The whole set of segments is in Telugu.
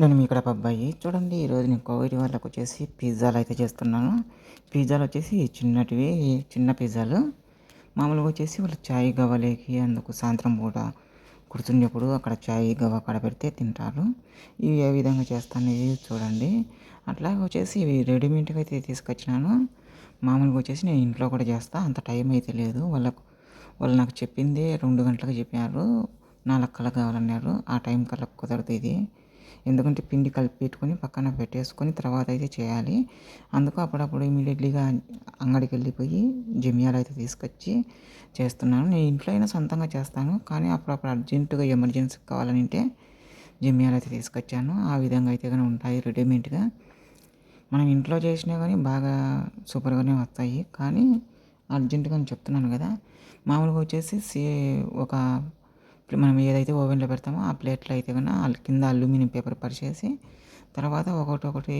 నేను మీ ఇక్కడ అబ్బాయి. చూడండి ఈరోజు నేను కోవిడ్ వాళ్ళకి వచ్చేసి పిజ్జాలు అయితే చేస్తున్నాను. పిజ్జాలు వచ్చేసి చిన్నటివి చిన్న పిజ్జాలు. మామూలుగా వచ్చేసి వాళ్ళు చాయ్ గవ్వలేకి అందుకు సాయంత్రం పూట కూర్చునేప్పుడు అక్కడ చాయ్ గవ్వ అక్కడ పెడితే తింటారు. ఇవి ఏ విధంగా చేస్తాను ఇవి చూడండి. అట్లాగే వచ్చేసి ఇవి రెడీమేడ్గా అయితే తీసుకొచ్చినాను. మామూలుగా వచ్చేసి నేను ఇంట్లో కూడా చేస్తా అంత టైం అయితే లేదు. వాళ్ళకు వాళ్ళు నాకు చెప్పింది రెండు గంటలకు చెప్పారు నాలుగు కల్లా కావాలన్నారు. ఆ టైం కల్లా కుదరదు ఇది. ఎందుకంటే పిండి కలిపి పెట్టుకొని పక్కన పెట్టేసుకొని తర్వాత అయితే చేయాలి. అందుకు అప్పుడప్పుడు ఇమీడియట్లీగా అంగడికి వెళ్ళిపోయి జమియాలు అయితే తీసుకొచ్చి చేస్తున్నాను. నేను ఇంట్లో అయినా సొంతంగా చేస్తాను కానీ అప్పుడప్పుడు అర్జెంటుగా ఎమర్జెన్సీ కావాలని అంటే జమియాలు అయితే తీసుకొచ్చాను. ఆ విధంగా అయితే కానీ ఉంటాయి రెడీమేడ్గా. మనం ఇంట్లో చేసినా కానీ బాగా సూపర్గానే వస్తాయి కానీ అర్జెంటుగా అని చెప్తున్నాను కదా. మామూలుగా వచ్చేసి ఒక ఇప్పుడు మనం ఏదైతే ఓవెన్లో పెడతామో ఆ ప్లేట్లో అయితే కన్నా కింద అల్యూమినియం పేపర్ పరిచేసి తర్వాత ఒకటి ఒకటి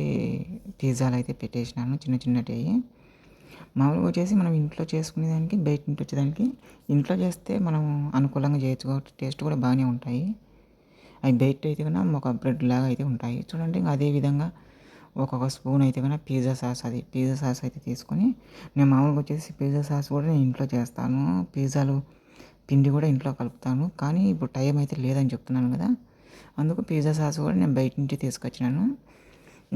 పిజ్జాలు అయితే పెట్టేసినాను చిన్న చిన్నటివి మామూలుగా వచ్చేసి మనం ఇంట్లో చేసుకునేదానికి బయట నుంచి వచ్చేదానికి ఇంట్లో చేస్తే మనం అనుకూలంగా చేయొచ్చు కాబట్టి టేస్ట్ కూడా బాగానే ఉంటాయి. అవి బయట అయితే కన్నా ఒక బ్రెడ్ లాగా అయితే ఉంటాయి. చూడండి అదే విధంగా ఒక్కొక్క స్పూన్ అయితే కన్నా పిజ్జా సాస్ అది పిజ్జా సాస్ అయితే తీసుకొని నేను మామూలుగా వచ్చేసి పిజ్జా సాస్ కూడా నేను ఇంట్లో చేస్తాను. పిజ్జాలు పిండి కూడా ఇంట్లో కలుపుతాను. కానీ ఇప్పుడు టైం అయితే లేదని చెప్తున్నాను కదా. అందుకు పిజ్జా సాస్ కూడా నేను బయట నుంచి తీసుకొచ్చినాను.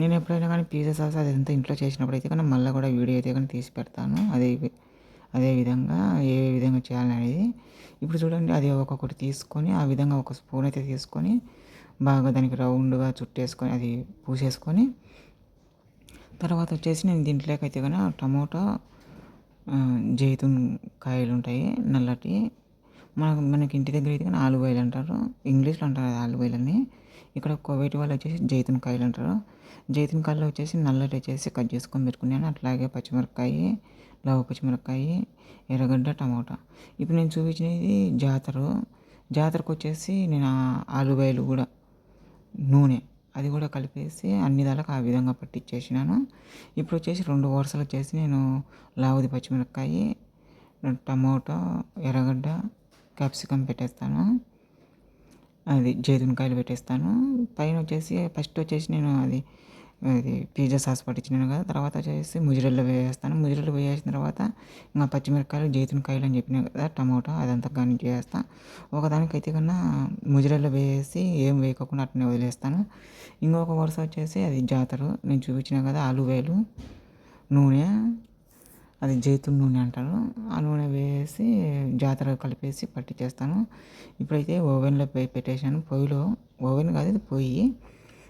నేను ఎప్పుడైనా కానీ పిజ్జా సాస్ అది ఎంత ఇంట్లో చేసినప్పుడు అయితే కానీ మళ్ళీ కూడా వీడియో అయితే కానీ తీసి పెడతాను. అదే అదే విధంగా ఏ విధంగా చేయాలనేది ఇప్పుడు చూడండి అది ఒక్కొక్కటి తీసుకొని ఆ విధంగా ఒక స్పూన్ అయితే తీసుకొని బాగా దానికి రౌండ్గా చుట్టేసుకొని అది పూసేసుకొని తర్వాత వచ్చేసి నేను దీంట్లోకి అయితే కానీ టమోటా జైతున్ కాయలు ఉంటాయి నల్లటి మనకు మనకి ఇంటి దగ్గర అయితే కానీ ఆయిల్ అంటారు. ఇంగ్లీష్లో అంటారు ఆలివ్ ఆయిల్ అని ఇక్కడ కోవేటి వాళ్ళు వచ్చేసి జైతున్ కాయలు అంటారు. జైతున్ కాయలు వచ్చేసి నల్లటి వచ్చేసి కట్ చేసుకొని పెట్టుకున్నాను. అట్లాగే పచ్చిమిరపకాయ లవ పచ్చిమిరపకాయ ఎర్రగడ్డ టమాటా. ఇప్పుడు నేను చూపించినది జాతర. జాతరకు వచ్చేసి నేను ఆలుబాయిలు కూడా నూనె అది కూడా కలిపేసి అన్ని దానికి ఆ విధంగా పట్టించేసినాను. ఇప్పుడు వచ్చేసి రెండు వరుసలు వచ్చేసి నేను లావుది పచ్చిమిరపకాయ టమోటా ఎర్రగడ్డ క్యాప్సికమ్ పెట్టేస్తాను. అది జైతునకాయలు పెట్టేస్తాను. పైన వచ్చేసి ఫస్ట్ వచ్చేసి నేను అది అది పిజ్జా సాస్ పట్టించినాను కదా తర్వాత వచ్చేసి ముజిరెల్లో వేసేస్తాను ముజిరెల్లో వేసేసిన తర్వాత ఇంకా పచ్చిమిరపకాయలు జైతునకాయలు అని చెప్పినా కదా టమాటో అదంతా కానీ చేస్తాను ఒకదానికైతే కన్నా ముజిరెల్లో వేసి ఏం వేయకుండా అట్నే వదిలేస్తాను. ఇంకొక వరుస వచ్చేసి అది జాతర. నేను చూపించిన కదా ఆలు వేలు నూనె అది జైతున్ నూనె అంటారు. ఆ నూనె వేసి జాతర కలిపేసి పట్టించేస్తాను ఇప్పుడైతే ఓవెన్లో పెట్టేశాను. పొయ్యిలో ఓవెన్ కాదు ఇది పొయ్యి.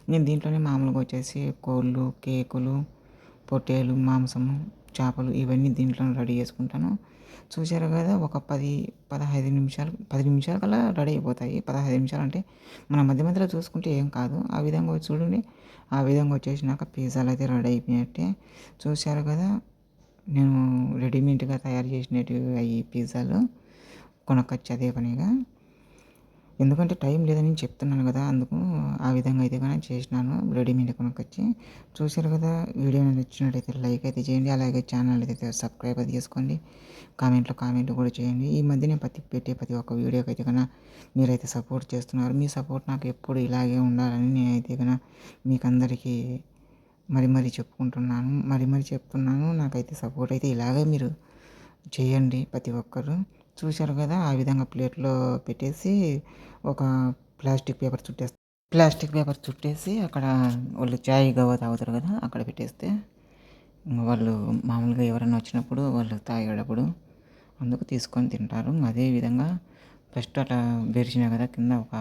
నేను దీంట్లోనే మామూలుగా వచ్చేసి కోళ్ళు కేకులు పొట్టేలు మాంసము చేపలు ఇవన్నీ దీంట్లో రెడీ చేసుకుంటాను. చూసారు కదా ఒక పది పదహైదు నిమిషాలు పది నిమిషాల కల్లా రెడీ అయిపోతాయి. పదహైదు నిమిషాలు అంటే మన మధ్య మధ్యలో చూసుకుంటే ఏం కాదు. ఆ విధంగా చూడండి. ఆ విధంగా వచ్చేసినాక పిజ్జాలు అయితే రెడీ అయిపోయినట్టే. చూశారు కదా నేను రెడీమేడ్గా తయారు చేసినవి అవి పిజ్జాలు కొనకొచ్చి అదే పనిగా ఎందుకంటే టైం లేదని చెప్తున్నాను కదా అందుకు ఆ విధంగా అయితే కానీ చేసినాను రెడీమేడ్ కొనుక్కొచ్చి. చూశారు కదా వీడియో నచ్చినట్టయితే లైక్ అయితే చేయండి అలాగే ఛానల్ అయితే సబ్స్క్రైబ్ అయితే చేసుకోండి కామెంట్లో కామెంట్ కూడా చేయండి. ఈ మధ్య నేను ప్రతి పెట్టే ప్రతి ఒక్క వీడియోకి అయితే కన్నా మీరైతే సపోర్ట్ చేస్తున్నారు. మీ సపోర్ట్ నాకు ఎప్పుడు ఇలాగే ఉండాలని నేనైతే కన్నా మీకు అందరికీ మరి మరి చెప్పుకుంటున్నాను మరి మరి చెప్తున్నాను. నాకైతే సపోర్ట్ అయితే ఇలాగే మీరు చేయండి ప్రతి ఒక్కరు. చూశారు కదా ఆ విధంగా ప్లేట్లో పెట్టేసి ఒక ప్లాస్టిక్ పేపర్ చుట్టేస్తే ప్లాస్టిక్ పేపర్ చుట్టేసి అక్కడ వాళ్ళు చాయ్ గవ్వ తాగుతారు కదా అక్కడ పెట్టేస్తే వాళ్ళు మామూలుగా ఎవరైనా వచ్చినప్పుడు వాళ్ళు తాగేటప్పుడు అందుకు తీసుకొని తింటారు. అదే విధంగా ఫస్ట్ అట్లా బెరిచిన కదా కింద ఒక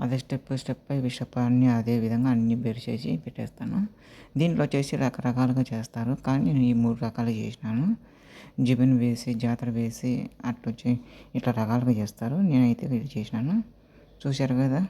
అదే స్టెప్ స్టెప్ బై స్టెప్ అన్నీ అదే విధంగా అన్నీ బెరిచేసి పెట్టేస్తాను. దీంట్లో వచ్చేసి రకరకాలుగా చేస్తారు. కానీ నేను ఈ మూడు రకాలు చేసినాను. జిబిన్ వేసి జాతర వేసి అట్లొచ్చి ఇట్లా రకాలుగా చేస్తారు. నేనైతే ఇది చేసినాను. చూశారు కదా?